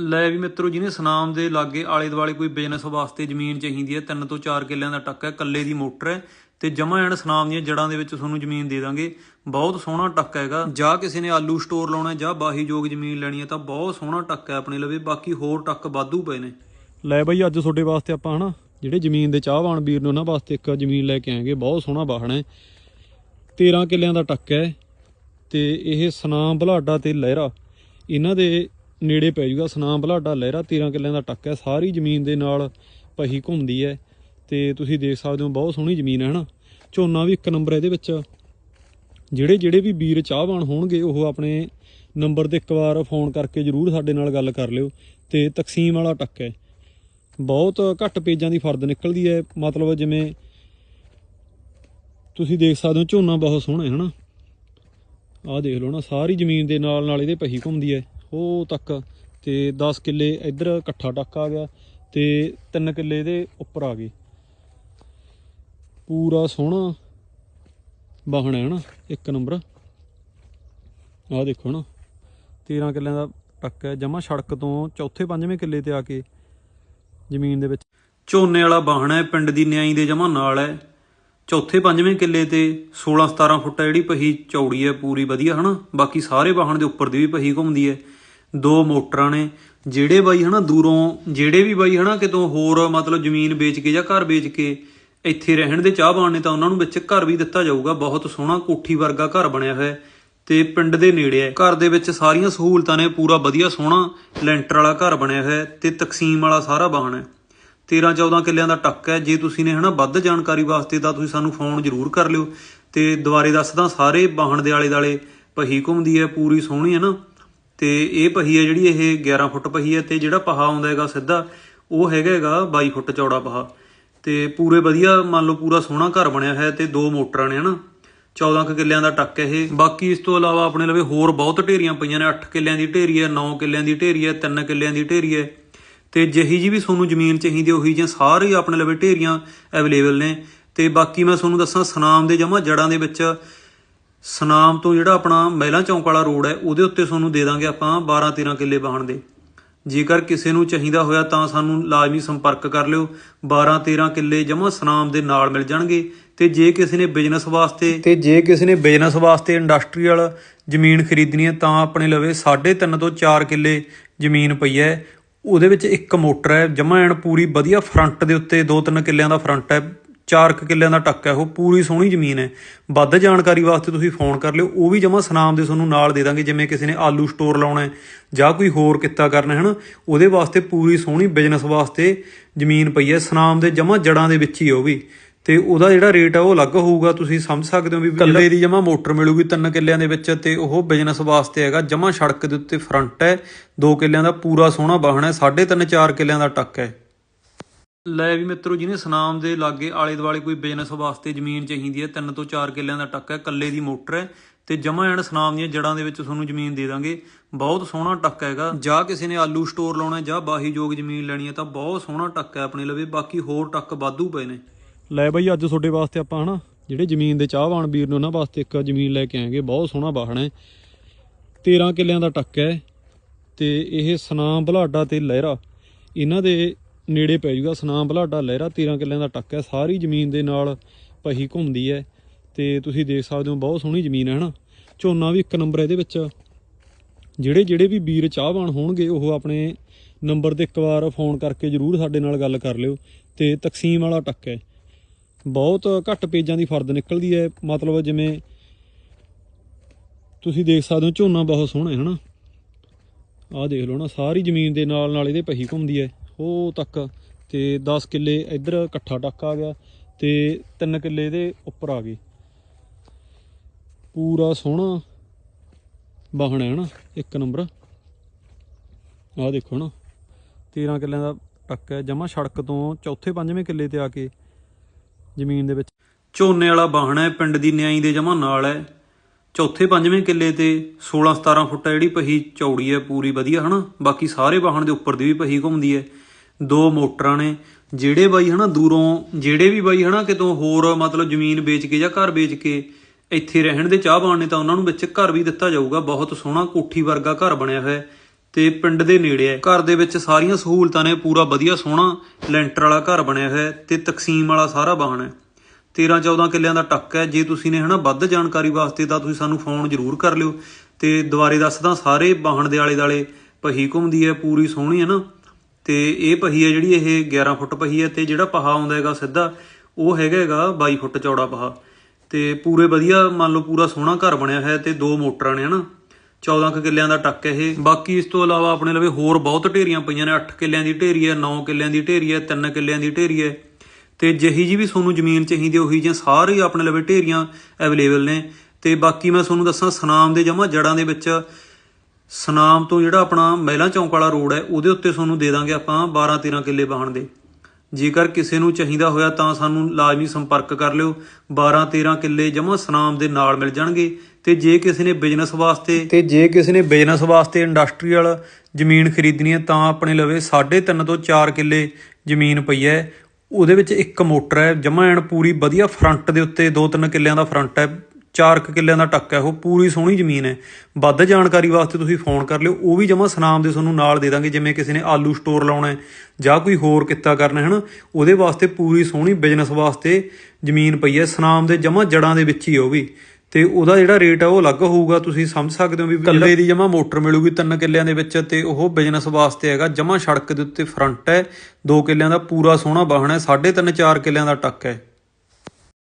ਲੈ ਵੀ ਮਿੱਤਰੋ, ਜਿਹਨੇ ਸਨਾਮ ਦੇ ਲਾਗੇ ਆਲੇ ਦੁਆਲੇ ਕੋਈ ਬਿਜ਼ਨਸ ਵਾਸਤੇ ਜ਼ਮੀਨ ਚਾਹੀਦੀ ਹੈ, ਤਿੰਨ ਤੋਂ ਚਾਰ ਕਿੱਲਿਆਂ ਦਾ ਟੱਕ ਹੈ ਕੱਲੇ ਦੀ ਮੋਟਰ ਹੈ, ਤੇ ਜਮਾ ਐਂਡ ਸਨਾਮ ਦੀਆਂ ਜੜਾਂ ਦੇ ਵਿੱਚ ਤੁਹਾਨੂੰ ਜ਼ਮੀਨ ਦੇ ਦਾਂਗੇ। ਬਹੁਤ ਸੋਹਣਾ ਟੱਕ ਹੈਗਾ। ਜਾਂ ਕਿਸੇ ਨੇ ਆਲੂ ਸਟੋਰ ਲਾਉਣਾ, ਜਾਂ ਬਾਹੀ ਜ਼ਮੀਨ ਲੈਣੀ ਹੈ, ਤਾਂ ਬਹੁਤ ਸੋਹਣਾ ਟੱਕ ਹੈ ਆਪਣੇ ਲਵੇ। ਬਾਕੀ ਹੋਰ ਟੱਕ ਵਾਧੂ ਪਏ ਨੇ। ਲੈ ਬਾਈ, ਅੱਜ ਤੁਹਾਡੇ ਵਾਸਤੇ ਆਪਾਂ ਹਨਾ, ਜਿਹੜੇ ਜ਼ਮੀਨ ਦੇ ਚਾਹਵਾਨ ਵੀਰ ਨੇ ਉਹਨਾਂ ਵਾਸਤੇ ਇੱਕ ਜ਼ਮੀਨ ਲੈ ਕੇ ਆਏਗੇ। ਬਹੁਤ ਸੋਹਣਾ ਬਾਹਣ ਹੈ। 13 ਕਿੱਲਿਆਂ ਦਾ ਟੱਕ ਹੈ, ਤੇ ਇਹ ਸਨਾਮ ਬਲਾਡਾ ਤੇ ਲਹਿਰਾ, ਇਹਨਾਂ ਦੇ ਨੇੜੇ ਪੈ ਜੂਗਾ। ਸਨਾਮ ਭਲਾਡਾ ਲਹਿਰਾ 13 ਕਿੱਲਿਆਂ ਦਾ ਟੱਕ ਹੈ। ਸਾਰੀ ਜ਼ਮੀਨ ਦੇ ਨਾਲ ਪਹੀ ਘੁੰਮਦੀ ਹੈ ਤੇ ਤੁਸੀਂ ਦੇਖ ਸਕਦੇ ਹੋ ਬਹੁਤ ਸੋਹਣੀ ਜ਼ਮੀਨ ਹੈ, ਹਨਾ? ਝੋਨਾ ਵੀ ਇੱਕ ਨੰਬਰ ਇਹਦੇ ਵਿੱਚ। ਜਿਹੜੇ ਜਿਹੜੇ ਵੀ ਵੀਰ ਚਾਹਵਾਨ ਹੋਣਗੇ, ਉਹ ਆਪਣੇ ਨੰਬਰ ਤੇ ਇੱਕ ਵਾਰ ਫੋਨ ਕਰਕੇ ਜਰੂਰ ਸਾਡੇ ਨਾਲ ਗੱਲ ਕਰ ਲਿਓ ਤੇ ਤਕਸੀਮ ਵਾਲਾ ਟੱਕ ਹੈ। ਬਹੁਤ ਘੱਟ ਪੇਜਾਂ ਦੀ ਫਰਦ ਨਿਕਲਦੀ ਹੈ। ਮਤਲਬ ਜਿਵੇਂ ਤੁਸੀਂ ਦੇਖ ਸਕਦੇ ਹੋ ਝੋਨਾ ਬਹੁਤ ਸੋਹਣਾ ਹੈ, ਹਨਾ? ਆਹ ਦੇਖ ਲਓ ਨਾ, ਸਾਰੀ ਜ਼ਮੀਨ ਦੇ ਨਾਲ ਨਾਲ ਇਹਦੇ ਪਹੀ ਘੁੰਮਦੀ ਹੈ। ਉਹ ਤੱਕ ਤੇ 10 ਕਿੱਲੇ ਇੱਧਰ ਇਕੱਠਾ ਟੱਕ ਆ ਗਿਆ ਤੇ 3 ਕਿੱਲੇ ਇਹਦੇ ਉੱਪਰ ਆ ਗਏ। ਪੂਰਾ ਸੋਹਣਾ ਵਾਹਣ ਹੈ ਹਨਾ, ਇੱਕ ਨੰਬਰ। ਆਹ ਦੇਖੋ ਨਾ 13 ਕਿੱਲਿਆਂ ਦਾ ਟੱਕ ਹੈ ਜਮਾ ਸੜਕ ਤੋਂ ਚੌਥੇ ਪੰਜਵੇਂ ਕਿੱਲੇ ਤੇ ਆ ਕੇ ਜ਼ਮੀਨ ਦੇ ਵਿੱਚ। ਝੋਨੇ ਵਾਲਾ ਬਾਹਣਾ ਹੈ, ਪਿੰਡ ਦੀ ਨਿਆਈ ਦੇ ਜਮਾ ਨਾਲ ਹੈ। ਚੌਥੇ ਪੰਜਵੇਂ ਕਿੱਲੇ ਤੇ 16 17 ਫੁੱਟ ਜਿਹੜੀ ਪਹੀ ਚੌੜੀ ਹੈ, ਪੂਰੀ ਵਧੀਆ ਹਨਾ, ਬਾਕੀ ਸਾਰੇ ਬਾਹਣ ਦੇ ਉੱਪਰ ਦੀ ਵੀ ਪਹੀ ਘੁੰਮਦੀ ਹੈ। ਦੋ ਮੋਟਰਾਂ ਨੇ, ਜਿਹੜੇ ਬਾਈ ਹਨਾ ਦੂਰੋਂ, ਜਿਹੜੇ ਵੀ ਬਾਈ ਹਨਾ ਕਿਤੋਂ ਹੋਰ ਮਤਲਬ ਜ਼ਮੀਨ ਵੇਚ ਕੇ ਜਾਂ ਘਰ ਵੇਚ ਕੇ ਇੱਥੇ ਰਹਿਣ ਦੇ ਚਾਹਵਾਨ ਨੇ ਤਾਂ ਉਹਨਾਂ ਨੂੰ ਵਿੱਚ ਘਰ ਵੀ ਦਿੱਤਾ ਜਾਊਗਾ। ਬਹੁਤ ਸੋਹਣਾ ਕੋਠੀ ਵਰਗਾ ਘਰ ਬਣਿਆ ਹੋਇਆ ਹੈ ਤੇ ਪਿੰਡ ਦੇ ਨੇੜੇ ਹੈ। ਘਰ ਦੇ ਵਿੱਚ ਸਾਰੀਆਂ ਸਹੂਲਤਾਂ ਨੇ, ਪੂਰਾ ਵਧੀਆ ਸੋਹਣਾ ਲੈਂਟਰ ਵਾਲਾ ਘਰ ਬਣਿਆ ਹੋਇਆ ਹੈ ਤੇ ਤਕਸੀਮ ਵਾਲਾ ਸਾਰਾ ਵਾਹਣ ਹੈ। 13 14 ਕਿੱਲਿਆਂ ਦਾ ਟੱਕ ਹੈ। ਜੇ ਤੁਸੀਂ ਨੇ ਹਨਾ ਵੱਧ ਜਾਣਕਾਰੀ ਵਾਸਤੇ ਤਾਂ ਤੁਸੀਂ ਸਾਨੂੰ ਫੋਨ ਜ਼ਰੂਰ ਕਰ ਲਿਓ। ਤੇ ਦੁਬਾਰੇ ਦੱਸਦਾ ਸਾਰੇ ਵਾਹਣ ਦੇ ਆਲੇ ਦਾਲੇ ਪਹੀ ਘੁੰਮਦੀ ਹੈ, ਪੂਰੀ ਸੋਹਣੀ ਹੈ ਨਾ। ਤੇ ਇਹ ਪਹੀ ਹੈ ਜਿਹੜੀ ਇਹ 11 ਫੁੱਟ ਪਹੀ ਹੈ ਤੇ ਜਿਹੜਾ ਪਹਾ ਆਉਂਦਾ ਹੈਗਾ ਸਿੱਧਾ ਉਹ ਹੈਗਾ ਹੈਗਾ 22 ਫੁੱਟ ਚੌੜਾ ਪਹਾ। ਤੇ ਪੂਰੇ ਵਧੀਆ ਮੰਨ ਲਓ ਪੂਰਾ ਸੋਹਣਾ ਘਰ ਬਣਿਆ ਹੋਇਆ ਤੇ ਦੋ ਮੋਟਰਾਂ ਨੇ ਹਨਾ? 14 ਕੁ ਕਿੱਲਿਆਂ ਦਾ ਟੱਕ ਹੈ ਇਹ। ਬਾਕੀ ਇਸ ਤੋਂ ਇਲਾਵਾ ਆਪਣੇ ਲਵੇ ਹੋਰ ਬਹੁਤ ਢੇਰੀਆਂ ਪਈਆਂ ਨੇ 8 ਕਿੱਲਿਆਂ ਦੀ ਢੇਰੀ ਹੈ 9 ਕਿੱਲਿਆਂ ਦੀ ਢੇਰੀ ਹੈ 3 ਕਿੱਲਿਆਂ ਦੀ ਢੇਰੀ ਹੈ। ਤੇ ਜਿਹੀ ਜੀ ਵੀ ਤੁਹਾਨੂੰ ਜ਼ਮੀਨ ਚਾਹੀਦੀ ਹੈ, ਉਹੀ ਜਿਹੀਆਂ ਸਾਰੇ ਆਪਣੇ ਲਵੇ ਢੇਰੀਆਂ ਅਵੇਲੇਬਲ ਨੇ। ਤੇ ਬਾਕੀ ਮੈਂ ਤੁਹਾਨੂੰ ਦੱਸਾਂ ਸਨਾਮ ਦੇ ਜਮਾ ਜੜਾਂ ਦੇ ਵਿੱਚ ਸਨਾਮ ਤੋਂ ਜਿਹੜਾ ਆਪਣਾ ਮਹਿਲਾ ਚੌਂਕ ਵਾਲਾ ਰੋਡ ਹੈ, ਉਹਦੇ ਉੱਤੇ ਤੁਹਾਨੂੰ ਦੇ ਦਾਂਗੇ ਆਪਾਂ 12 13 ਕਿੱਲੇ ਵਾਹਣ ਦੇ। ਜੇਕਰ ਕਿਸੇ ਨੂੰ ਚਾਹੀਦਾ ਹੋਇਆ ਤਾਂ ਸਾਨੂੰ ਲਾਜ਼ਮੀ ਸੰਪਰਕ ਕਰ ਲਿਓ। 12 13 ਕਿੱਲੇ ਜਮਾ ਸਨਾਮ ਦੇ ਨਾਲ ਮਿਲ ਜਾਣਗੇ। ਤੇ ਜੇ ਕਿਸੇ ਨੇ ਬਿਜ਼ਨਸ ਵਾਸਤੇ ਤੇ ਜੇ ਕਿਸੇ ਨੇ ਬਿਜ਼ਨਸ ਵਾਸਤੇ ਇੰਡਸਟਰੀਅਲ ਜ਼ਮੀਨ ਖਰੀਦਣੀ ਹੈ, ਤਾਂ ਆਪਣੇ ਲਵੇ 3.5 ਤੋਂ 4 ਕਿੱਲੇ ਜ਼ਮੀਨ ਪਈ ਹੈ। ਉਹਦੇ ਵਿੱਚ ਇੱਕ ਮੋਟਰ ਹੈ ਜਮਾ ਐਨ ਪੂਰੀ ਵਧੀਆ ਫਰੰਟ ਦੇ ਉੱਤੇ 2-3 ਕਿੱਲਿਆਂ ਦਾ ਫਰੰਟ ਹੈ। 4 ਕਿੱਲਿਆਂ ਦਾ ਟੱਕ ਹੈ ਉਹ ਪੂਰੀ ਸੋਹਣੀ ਜ਼ਮੀਨ ਹੈ। ਵੱਧ ਜਾਣਕਾਰੀ ਵਾਸਤੇ ਤੁਸੀਂ ਫੋਨ ਕਰ ਲਿਓ ਉਹ ਵੀ ਜਮਾ ਸਨਾਮ ਦੇ ਤੁਹਾਨੂੰ ਨਾਲ ਦੇ ਦਾਂਗੇ ਜਿਵੇਂ ਕਿਸੇ ਨੇ ਆਲੂ ਸਟੋਰ ਲਾਉਣਾ ਹੈ ਜਾਂ ਕੋਈ ਹੋਰ ਕਿੱਤਾ ਕਰਨਾ ਹੈ ਹਨਾ? ਉਹਦੇ ਵਾਸਤੇ ਪੂਰੀ ਸੋਹਣੀ ਬਿਜ਼ਨਸ ਵਾਸਤੇ ਜ਼ਮੀਨ ਪਈ ਹੈ ਸਨਾਮ ਦੇ ਜਮਾ ਜੜਾਂ ਦੇ ਵਿੱਚ ਹੀ ਉਹ ਵੀ। ਤੇ ਉਹਦਾ ਜਿਹੜਾ ਰੇਟ ਹੈ ਉਹ ਅਲੱਗ ਹੋਊਗਾ ਤੁਸੀਂ ਸਮਝ ਸਕਦੇ ਹੋ ਵੀ ਕੱਲੇ ਦੀ ਜਮਾ ਮੋਟਰ ਮਿਲੂਗੀ ਤਿੰਨ ਕਿੱਲਿਆਂ ਦੇ ਵਿੱਚ ਤੇ ਉਹ ਬਿਜ਼ਨਸ ਵਾਸਤੇ ਹੈਗਾ ਜਮਾ ਸੜਕ ਦੇ ਉੱਤੇ ਫਰੰਟ ਹੈ 2 ਕਿੱਲਿਆਂ ਦਾ ਪੂਰਾ ਸੋਹਣਾ ਵਾਹਣ ਹੈ 3.5 4 ਕਿੱਲਿਆਂ ਦਾ ਟੱਕ ਹੈ। ਲੈ ਵੀ ਮਿੱਤਰੋ, ਜਿਹਨੇ ਸਨਾਮ ਦੇ ਲਾਗੇ ਆਲੇ ਦੁਆਲੇ ਕੋਈ ਬਿਜ਼ਨਸ ਵਾਸਤੇ ਜ਼ਮੀਨ ਚਾਹੀਦੀ ਹੈ, ਤਿੰਨ ਤੋਂ ਚਾਰ ਕਿੱਲਿਆਂ ਦਾ ਟੱਕ ਹੈ ਕੱਲੇ ਦੀ ਮੋਟਰ ਹੈ, ਤੇ ਜਮਾ ਐਂਡ ਸਨਾਮ ਦੀਆਂ ਜੜਾਂ ਦੇ ਵਿੱਚ ਤੁਹਾਨੂੰ ਜ਼ਮੀਨ ਦੇ ਦਾਂਗੇ। ਬਹੁਤ ਸੋਹਣਾ ਟੱਕ ਹੈਗਾ। ਜਾਂ ਕਿਸੇ ਨੇ ਆਲੂ ਸਟੋਰ ਲਾਉਣਾ ਜਾਂ ਬਾਹੀ ਜ਼ਮੀਨ ਲੈਣੀ ਹੈ, ਤਾਂ ਬਹੁਤ ਸੋਹਣਾ ਟੱਕ ਹੈ ਆਪਣੇ ਲਵੇ। ਬਾਕੀ ਹੋਰ ਟੱਕ ਵਾਧੂ ਪਏ ਨੇ। ਲੈ ਬਾਈ, ਅੱਜ ਤੁਹਾਡੇ ਵਾਸਤੇ ਆਪਾਂ ਹਨਾ, ਜਿਹੜੇ ਜ਼ਮੀਨ ਦੇ ਚਾਹਵਾਨ ਵੀਰ ਨੇ ਉਹਨਾਂ ਵਾਸਤੇ ਇੱਕ ਜ਼ਮੀਨ ਲੈ ਕੇ ਆਏਗੇ ਬਹੁਤ ਸੋਹਣਾ ਬਾਹਣ ਹੈ। 13 ਕਿੱਲਿਆਂ ਦਾ ਟੱਕ ਹੈ, ਤੇ ਇਹ ਸਨਾਮ ਬਲਾਡਾ ਤੇ ਲਹਿਰਾ, ਇਹਨਾਂ ਦੇ ਨੇੜੇ ਪੈ ਜੂਗਾ, ਸਨਾਮ ਭਲਾਡਾ ਲਹਿਰਾ 13 ਕਿੱਲਿਆਂ ਦਾ ਟੱਕ ਹੈ, ਸਾਰੀ ਜ਼ਮੀਨ ਦੇ ਨਾਲ ਪਹੀ ਘੁੰਮਦੀ ਹੈ ਤੇ ਤੁਸੀਂ ਦੇਖ ਸਕਦੇ ਹੋ ਬਹੁਤ ਸੋਹਣੀ ਜ਼ਮੀਨ ਹੈ, ਹਨਾ? ਝੋਨਾ ਵੀ ਇੱਕ ਨੰਬਰ ਇਹਦੇ ਵਿੱਚ। ਜਿਹੜੇ ਜਿਹੜੇ ਵੀ ਵੀਰ ਚਾਹਵਾਨ ਹੋਣਗੇ, ਉਹ ਆਪਣੇ ਨੰਬਰ ਤੇ ਇੱਕ ਵਾਰ ਫੋਨ ਕਰਕੇ ਜਰੂਰ ਸਾਡੇ ਨਾਲ ਗੱਲ ਕਰ ਲਿਓ ਤੇ ਤਕਸੀਮ ਵਾਲਾ ਟੱਕ ਹੈ। ਬਹੁਤ ਘੱਟ ਪੇਜਾਂ ਦੀ ਫਰਦ ਨਿਕਲਦੀ ਹੈ, ਮਤਲਬ ਜਿਵੇਂ ਤੁਸੀਂ ਦੇਖ ਸਕਦੇ ਹੋ ਝੋਨਾ ਬਹੁਤ ਸੋਹਣਾ ਹੈ, ਹਨਾ? ਆਹ ਦੇਖ ਲਓ ਨਾ, ਸਾਰੀ ਜ਼ਮੀਨ ਦੇ ਨਾਲ ਨਾਲ ਇਹਦੇ ਪਹੀ ਘੁੰਮਦੀ ਹੈ। ਉਹ ਤੱਕ ਤੇ 10 ਕਿੱਲੇ ਇੱਧਰ ਇਕੱਠਾ ਟੱਕ ਆ ਗਿਆ ਤੇ 3 ਕਿੱਲੇ ਇਹਦੇ ਉੱਪਰ ਆ ਗਏ। ਪੂਰਾ ਸੋਹਣਾ ਵਾਹਣ ਹੈ ਹਨਾ, ਇੱਕ ਨੰਬਰ। ਆਹ ਦੇਖੋ ਨਾ 13 ਕਿੱਲਿਆਂ ਦਾ ਟੱਕ ਹੈ ਜਮਾ ਸੜਕ ਤੋਂ ਚੌਥੇ ਪੰਜਵੇਂ ਕਿੱਲੇ ਤੇ ਆ ਕੇ ਜ਼ਮੀਨ ਦੇ ਵਿੱਚ। ਝੋਨੇ ਵਾਲਾ ਬਾਹਣਾ ਹੈ, ਪਿੰਡ ਦੀ ਨਿਆਈ ਦੇ ਜਮਾ ਨਾਲ ਹੈ। ਚੌਥੇ ਪੰਜਵੇਂ ਕਿੱਲੇ ਤੇ 16 17 ਫੁੱਟ ਜਿਹੜੀ ਪਹੀ ਚੌੜੀ ਹੈ, ਪੂਰੀ ਵਧੀਆ ਹਨਾ, ਬਾਕੀ ਸਾਰੇ ਬਾਹਣ ਦੇ ਉੱਪਰ ਦੀ ਵੀ ਪਹੀ ਘੁੰਮਦੀ ਹੈ। ਦੋ ਮੋਟਰਾਂ ਨੇ, ਜਿਹੜੇ ਬਾਈ ਹਨਾ ਦੂਰੋਂ, ਜਿਹੜੇ ਵੀ ਬਾਈ ਹਨਾ ਕਿਤੋਂ ਹੋਰ ਮਤਲਬ ਜ਼ਮੀਨ ਵੇਚ ਕੇ ਜਾਂ ਘਰ ਵੇਚ ਕੇ ਇੱਥੇ ਰਹਿਣ ਦੇ ਚਾਹਵਾਨ ਨੇ ਤਾਂ ਉਹਨਾਂ ਨੂੰ ਵਿੱਚ ਘਰ ਵੀ ਦਿੱਤਾ ਜਾਊਗਾ। ਬਹੁਤ ਸੋਹਣਾ ਕੋਠੀ ਵਰਗਾ ਘਰ ਬਣਿਆ ਹੋਇਆ ਹੈ ਤੇ ਪਿੰਡ ਦੇ ਨੇੜੇ ਹੈ। ਘਰ ਦੇ ਵਿੱਚ ਸਾਰੀਆਂ ਸਹੂਲਤਾਂ ਨੇ, ਪੂਰਾ ਵਧੀਆ ਸੋਹਣਾ ਲੈਂਟਰ ਵਾਲਾ ਘਰ ਬਣਿਆ ਹੋਇਆ ਹੈ ਤੇ ਤਕਸੀਮ ਵਾਲਾ ਸਾਰਾ ਵਾਹਣ ਹੈ। 13 14 ਕਿੱਲਿਆਂ ਦਾ ਟੱਕ ਹੈ। ਜੇ ਤੁਸੀਂ ਨੇ ਹਨਾ ਵੱਧ ਜਾਣਕਾਰੀ ਵਾਸਤੇ ਤਾਂ ਤੁਸੀਂ ਸਾਨੂੰ ਫੋਨ ਜ਼ਰੂਰ ਕਰ ਲਿਓ ਤੇ ਦੁਬਾਰੇ ਦੱਸਦਾ ਸਾਰੇ ਵਾਹਣ ਦੇ ਆਲੇ ਦਾਲੇ ਪਹੀ ਘੁੰਮਦੀ ਹੈ, ਪੂਰੀ ਸੋਹਣੀ ਹੈ ਨਾ। ਤੇ ਇਹ ਪਹੀ ਹੈ ਜਿਹੜੀ ਇਹ 11 ਫੁੱਟ ਪਹੀ ਹੈ ਤੇ ਜਿਹੜਾ ਪਹਾ ਆਉਂਦਾ ਹੈਗਾ ਸਿੱਧਾ, ਉਹ ਹੈਗਾ ਹੈਗਾ 22 ਫੁੱਟ ਚੌੜਾ ਪਹਾ। ਤੇ ਪੂਰੇ ਵਧੀਆ, ਮੰਨ ਲਓ ਪੂਰਾ ਸੋਹਣਾ ਘਰ ਬਣਿਆ ਹੈ ਤੇ ਦੋ ਮੋਟਰਾਂ ਨੇ, ਹਨਾ? 14 ਕੁ ਕਿੱਲਿਆਂ ਦਾ ਟੱਕ ਹੈ ਇਹ। ਬਾਕੀ ਇਸ ਤੋਂ ਇਲਾਵਾ ਆਪਣੇ ਲਵੇ ਹੋਰ ਬਹੁਤ ਢੇਰੀਆਂ ਪਈਆਂ ਨੇ। 8 ਕਿੱਲਿਆਂ ਦੀ ਢੇਰੀ ਹੈ 9 ਕਿੱਲਿਆਂ ਦੀ ਢੇਰੀ ਹੈ 3 ਕਿੱਲਿਆਂ ਦੀ ਢੇਰੀ ਹੈ। ਤੇ ਜਿਹੀ ਜੀ ਵੀ ਤੁਹਾਨੂੰ ਜ਼ਮੀਨ ਚਾਹੀਦੀ ਉਹੀ ਜਿਹੀਆਂ ਸਾਰੇ ਆਪਣੇ ਲਵੇ ਢੇਰੀਆਂ ਅਵੇਲੇਬਲ ਨੇ। ਤੇ ਬਾਕੀ ਮੈਂ ਤੁਹਾਨੂੰ ਦੱਸਾਂ, ਸਨਾਮ ਦੇ ਜਮਾ ਜੜਾਂ ਦੇ ਵਿੱਚ ਸਨਾਮ ਤੋਂ ਜਿਹੜਾ ਆਪਣਾ ਮਹਿਲਾ ਚੌਂਕ ਵਾਲਾ ਰੋਡ ਹੈ, ਉਹਦੇ ਉੱਤੇ ਤੁਹਾਨੂੰ ਦੇ ਦਾਂਗੇ ਆਪਾਂ 12 13 ਕਿੱਲੇ ਵਾਹਣ ਦੇ। ਜੇਕਰ ਕਿਸੇ ਨੂੰ ਚਾਹੀਦਾ ਹੋਇਆ ਤਾਂ ਸਾਨੂੰ ਲਾਜ਼ਮੀ ਸੰਪਰਕ ਕਰ ਲਿਓ। 12 13 ਕਿੱਲੇ ਜਮਾ ਸਨਾਮ ਦੇ ਨਾਲ ਮਿਲ ਜਾਣਗੇ। ਤੇ ਜੇ ਕਿਸੇ ਨੇ ਬਿਜ਼ਨਸ ਵਾਸਤੇ ਤੇ ਜੇ ਕਿਸੇ ਨੇ ਬਿਜ਼ਨਸ ਵਾਸਤੇ ਇੰਡਸਟਰੀਅਲ ਜ਼ਮੀਨ ਖਰੀਦਣੀ ਹੈ, ਤਾਂ ਆਪਣੇ ਲਵੇ 3.5 ਤੋਂ 4 ਕਿੱਲੇ ਜ਼ਮੀਨ ਪਈ ਹੈ। ਉਹਦੇ ਵਿੱਚ ਇੱਕ ਮੋਟਰ ਹੈ ਜਮਾ ਐਨ ਪੂਰੀ ਵਧੀਆ ਫਰੰਟ ਦੇ ਉੱਤੇ 2-3 ਕਿੱਲਿਆਂ ਦਾ ਫਰੰਟ ਹੈ। 4 ਕਿੱਲਿਆਂ ਦਾ ਟੱਕ ਹੈ ਉਹ ਪੂਰੀ ਸੋਹਣੀ ਜ਼ਮੀਨ ਹੈ। ਵੱਧ ਜਾਣਕਾਰੀ ਵਾਸਤੇ ਤੁਸੀਂ ਫੋਨ ਕਰ ਲਿਓ ਉਹ ਵੀ ਜਮਾ ਸਨਾਮ ਦੇ ਤੁਹਾਨੂੰ ਨਾਲ ਦੇ ਦਾਂਗੇ ਜਿਵੇਂ ਕਿਸੇ ਨੇ ਆਲੂ ਸਟੋਰ ਲਾਉਣਾ ਹੈ ਜਾਂ ਕੋਈ ਹੋਰ ਕਿੱਤਾ ਕਰਨਾ ਹੈ ਨਾ ਉਹਦੇ ਵਾਸਤੇ ਪੂਰੀ ਸੋਹਣੀ ਬਿਜ਼ਨਸ ਵਾਸਤੇ ਜ਼ਮੀਨ ਪਈ ਹੈ ਸਨਾਮ ਦੇ ਜਮਾ ਜੜਾਂ ਦੇ ਵਿੱਚ ਹੀ ਉਹ ਵੀ। ਤੇ ਉਹਦਾ ਜਿਹੜਾ ਰੇਟ ਹੈ ਉਹ ਅਲੱਗ ਹੋਊਗਾ ਤੁਸੀਂ ਸਮਝ ਸਕਦੇ ਹੋ ਵੀ ਕੱਲੇ ਦੀ ਜਮਾ ਮੋਟਰ ਮਿਲੂਗੀ ਤਿੰਨ ਕਿੱਲਿਆਂ ਦੇ ਵਿੱਚ ਤੇ ਉਹ ਬਿਜ਼ਨਸ ਵਾਸਤੇ ਹੈਗਾ ਜਮਾ ਸੜਕ ਦੇ ਉੱਤੇ ਫਰੰਟ ਹੈ 2 ਕਿੱਲਿਆਂ ਦਾ ਪੂਰਾ ਸੋਹਣਾ ਵਾਹਣ ਹੈ 3.5 4 ਕਿੱਲਿਆਂ ਦਾ ਟੱਕ ਹੈ।